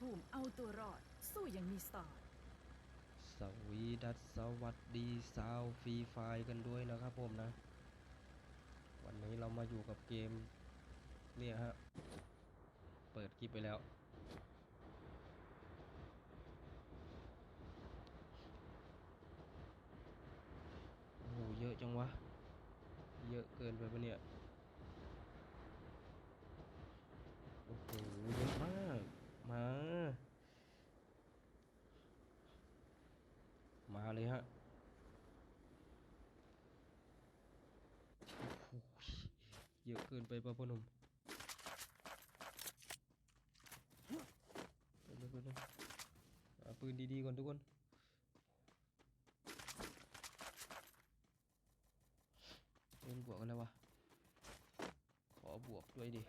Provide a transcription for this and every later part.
ภูมิเอาตัวรอด สู้อย่างมีสไตล์สวีดัสสวัสดีสาวฟรีไฟกันด้วยนะครับผมนะ วันนี้เรามาอยู่กับเกม เนี่ยฮะ เปิดคลิปไปแล้ว โอ้โหเยอะจังวะ เยอะเกินไปปะเนี่ย โอ้โหเยอะมาก มา มาเลยฮะโอ้โหเยอะเกินไปป่ะพ่อหนุ่มเลยไปเลยเอาปืนดีๆก่อนทุกคนเล่นบวกกันแล้ววะขอบวกด้วยดิ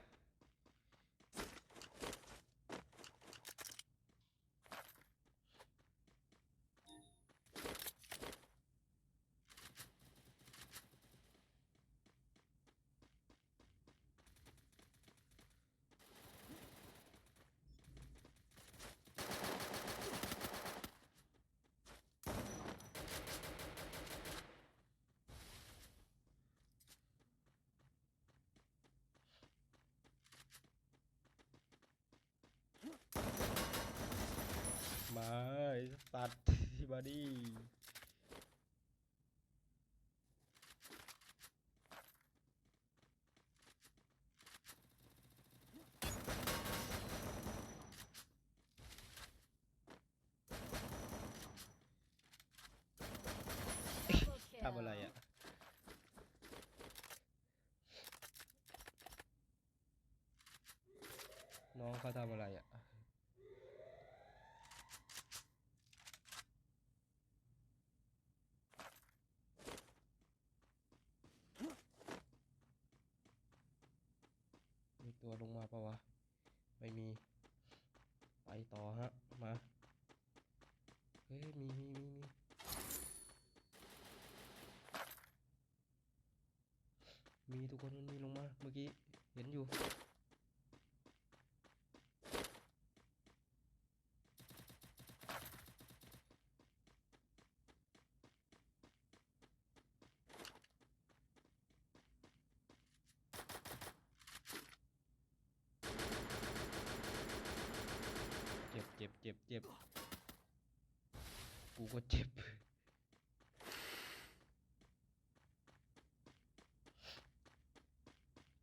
มาไอ้สัตว์มาดิทำอะไรอะน้องเขาทำอะไรอะ มีตัวลงมาปะวะ ไม่มี ไปต่อฮะ มา เฮ้ย มีมีมีมี มีทุกคนมันมีลงมาเมื่อกี้เห็นอยู่เจ็บเจ็บเจ็บเจ็บกูก็เจ็บ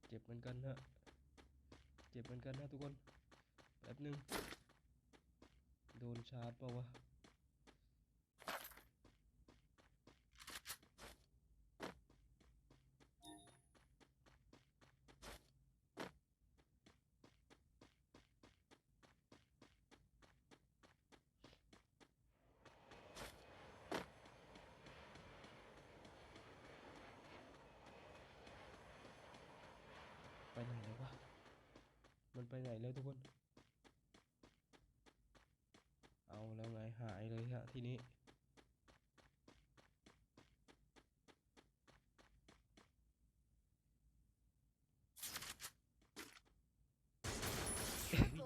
เจ็บเหมือนกันฮะ เจ็บเห มือนกันนะทุกคน แป๊บหนึ่งโดนชาร์จเปล่าวะ ไปไหนแล้ววะ มัน ไปไหนแล้วทุกคน เอาแล้วไงหายเลยฮะทีนี้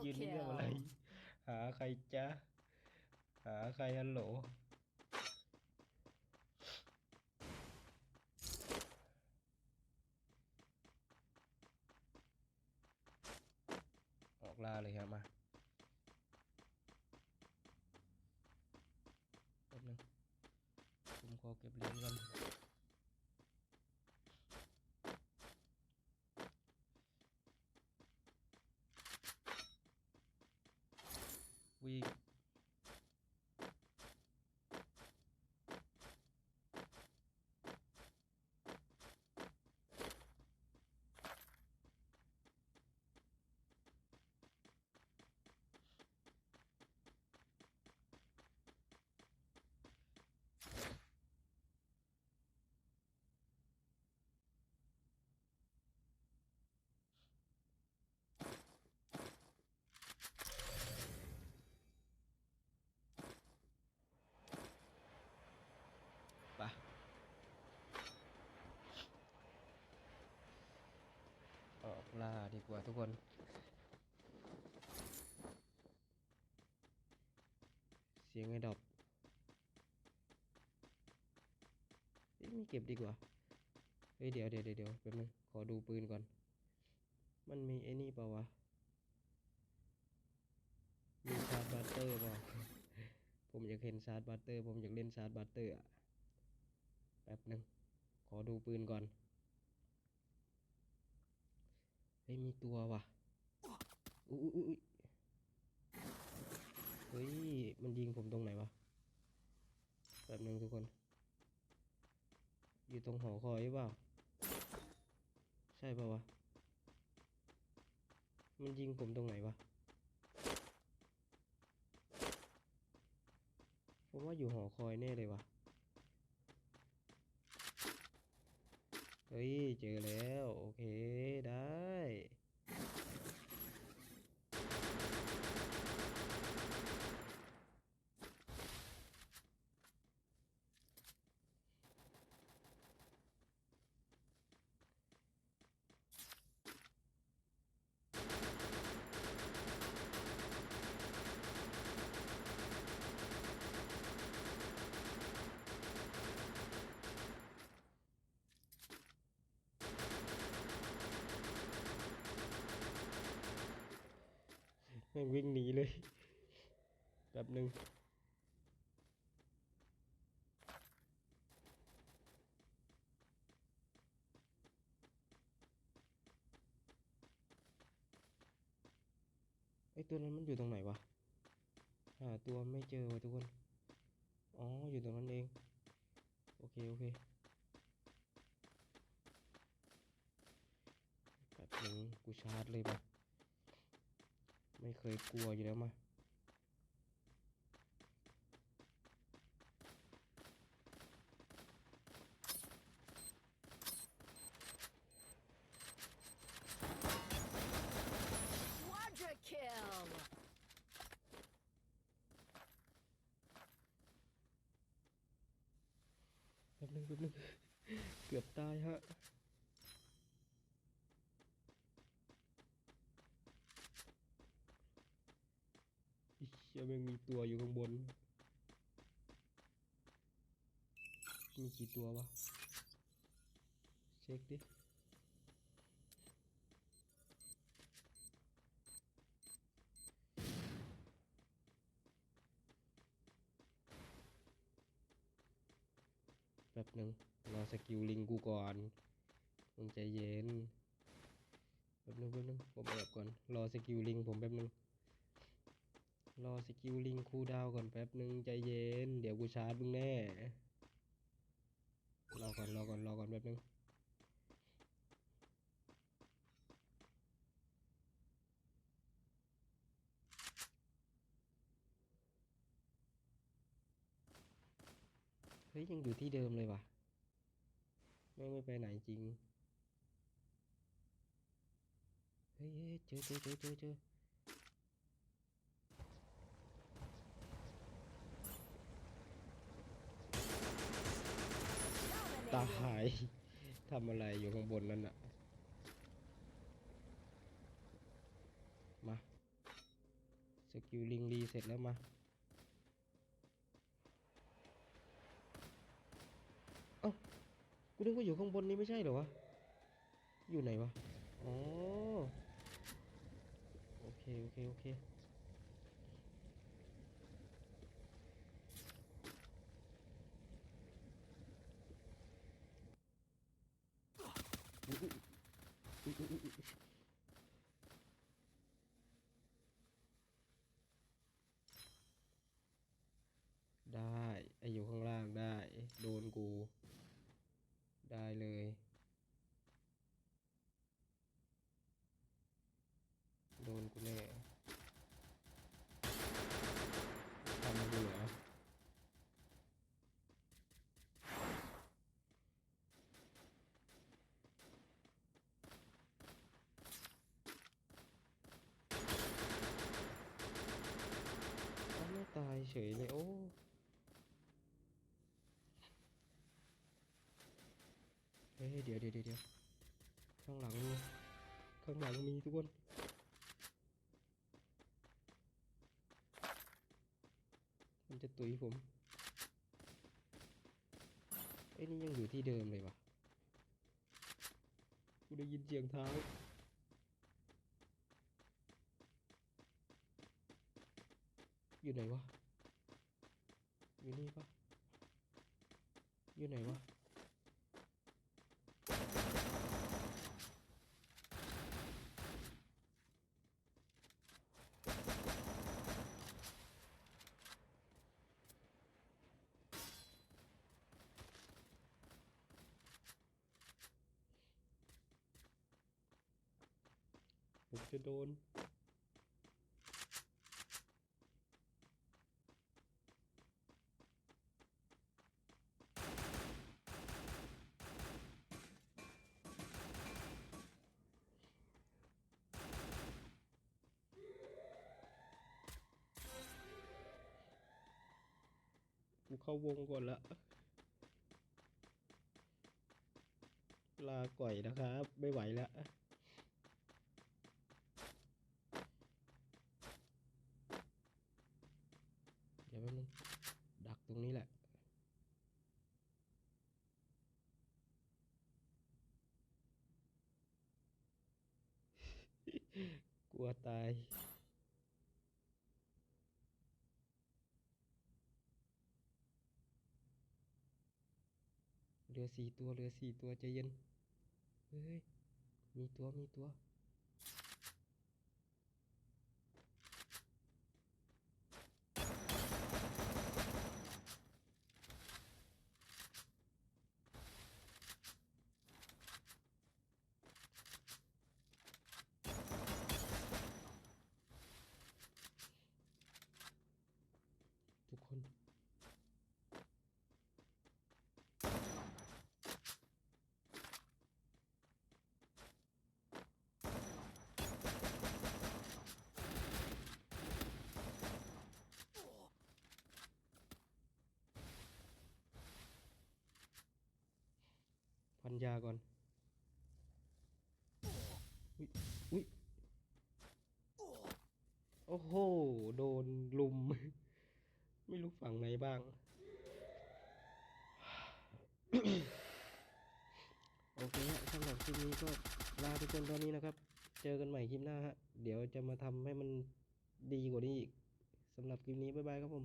ยืนนี่ทำอะไร หาใครจ๊ะหาใครฮัลโหล ออกล่าเลยครับมาแป๊บนึงผมขอเก็บเหรียญกัน วิ่ ล่าดีกว่าทุกคน เสียงไอ้ดอกเอ๊ะไม่เก็บดีกว่าเฮ้ยเดี๋ยวเดี๋ยวเดี๋ยวเดี๋ยวแป๊บนึงขอดูปืนก่อน มันมีไอ้นี่เปล่าวะ มีชาร์บัตเตอร์เปล่าผมอยากเห็นชาร์บัตเตอร์ ผมอยากเล่นชาร์บัตเตอร์อะแป๊บนึงขอดูปืนก่อน เฮ้ยมีตัวว่ะอุ้ยอุ้ยอุ๊ยเฮ้ย มันยิงผมตรงไหนวะแป๊บนึงทุกคน อยู่ตรงหอคอยหรือเปล่า ใช่ป่าวะ มันยิงผมตรงไหนวะ ผมว่าอยู่หอคอยแน่เลยวะ เฮ้ย เจอแล้ว โอเคได้ แม่งวิ่งหนีเลยแป๊บหนึ่งไอตัวนั้นมันอยู่ตรงไหนวะหาตัวไม่เจอวะทุกคน อ๋อ อยู่ตรงนั้นเอง โอเค โอเคแป๊บนึงกูชาร์จเลยปะ ไม่เคยกลัวอยู่แล้วมา Quadra kill แป๊บนึงแป๊บนึงเกือบตายฮะ อิเชี่ยแม่งมีตัวอยู่ข้างบน มีกี่ตัววะ เช็คดิแป๊บหนึ่งรอสกิลลิงกูก่อนมึงใจเย็นแป๊บนึงแป๊บนึงผมแอบก่อน รอสกิลลิงผมแป๊บนึง รอสกิลลิงคูดาวก่อนแป๊บหนึงใจเย็น เดี๋ยวกูชาร์จมึงแน่ รอก่อนรอก่อนรอก่อนแป๊บหนึงเฮ้ย ยังอยู่ที่เดิมเลยว่ะแม่ไม่ไปไหนจริง เฮ้ยเฮ้ยเจอเจอเจอเจอเจอ ตาหายทำอะไรอยู่ข้างบนนั่นน่ะมาสกิลลิงรีเสร็จแล้วมาเอ้ากูนึกว่าอยู่ข้างบนนี้ไม่ใช่เหรอวะ อยู่ไหนวะ อ๋อ โอเค โอเค โอเค อุ๊ยอุ๊ยอุ๊ยอุ๊ยอุ๊ยอุ๊ยได้ ไออยู่ข้างล่างได้ โดนกู ได้ เลย โดนกูแน่ทำกูเหรอไม่ตายเฉยเลยโอ้ เดี๋ยวเดี๋ยวเดี๋ยวข้างหลัง ข้างหลังมีทุกคนมันจะตุยผมไอ้ยนี่ยังอยู่ที่เดิมเลยวะกูได้ยินเสียงเท้าอยู่ไหนวะ อยู่นี่ปะอยู่ไหนวะ ผมจะโดน กูเข้าวงก่อนละลาก่อยนะครับ ไม่ไหวแล้ว เดี๋ยวแป๊บนึงดักตรงนี้แหละ กลัวตายเหลือสี่ตัวเหลือสี่ตัวใจเย็น เฮ้ย มีตัว มีตัว นยาก่อน อุ๊ยอุ๊ยโอ้โห โดนลุม ไม่รู้ฝั่งไหนบ้าง โอเคสำหรับคลิปนี้ก็ลาทุกคนตอนนี้นะครับ เจอกันใหม่คลิปหน้าฮะ เดี๋ยวจะมาทำให้มันดีกว่านี้อีกสำหรับคลิปนี้ บ๊ายบายครับผม